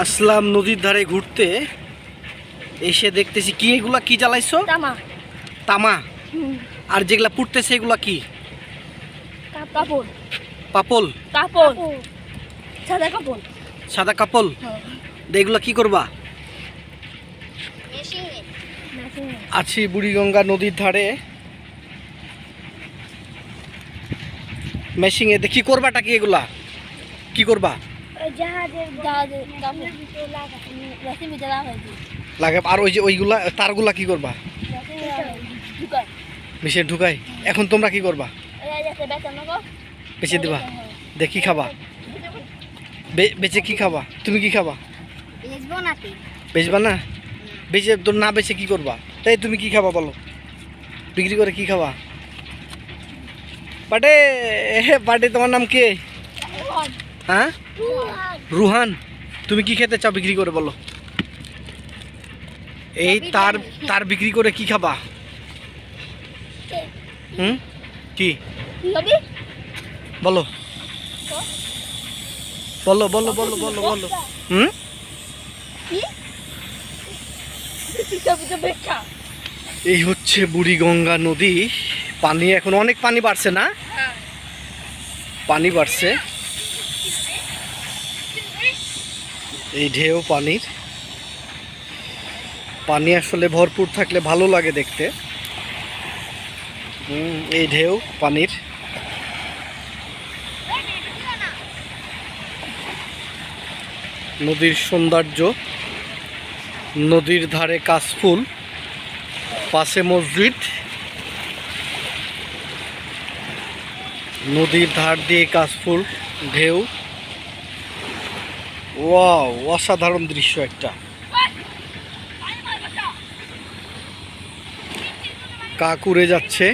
আসলাম নদীর ধারে ঘুরতে। এসে দেখতেছি কি এগুলা কি জ্বালাইছো? তামা। তামা? আর যেগুলা পুড়তেছে এগুলা কি? কাপড়। পাপল? কাপড়। সাদা কাপড়। সাদা কাপল হ্যাঁ। এগুলা কি করবা? আছি বুড়িগঙ্গা নদীর ধারে। মেশিংয়ে দেখি করবাটা কি এগুলা? কি করবা? জাহাজের জাহাজের কাপড় রাশি ভিতরে লাগাইছি লাগে আর ওই যে ওইগুলা তারগুলা কি করবা? মেশিনে ঢুকাই। এখন তোমরা কি করবা? গো দিবা। দেখি খাবা। বে- বেচে কি খাবা? তুমি কি খাবা? বেচবো না? বেচে তো না বেচে কি করবা? তাই তুমি কি খাবা বলো? বিক্রি করে কি খাবা? পাটে হে পাটে তোমার নাম কে? হ্যাঁ? রুহান তুমি কি খেতে চাও বিক্রি করে বলো। এই তার তার বিক্রি করে কি খাবা? হুম? কি? বলো। বলো বলো বলো বলো বলো। হুম? এই হচ্ছে বুড়িগঙ্গা নদী। পানি এখন অনেক পানি বাড়ছে না? পানি বাড়ছে। এই ঢেউ পানির। পানি আসলে ভরপুর থাকলে ভালো লাগে দেখতে। এই ঢেউ পানির। নদীর সৌন্দর্য, নদীর ধারে কাশফুল, পাশে মসজিদ। নদীর ধার দিয়ে কাশফুল, ঢেউ। ওয়াও অসাধারণ দৃশ্য একটা। কাক উড়ে যাচ্ছে।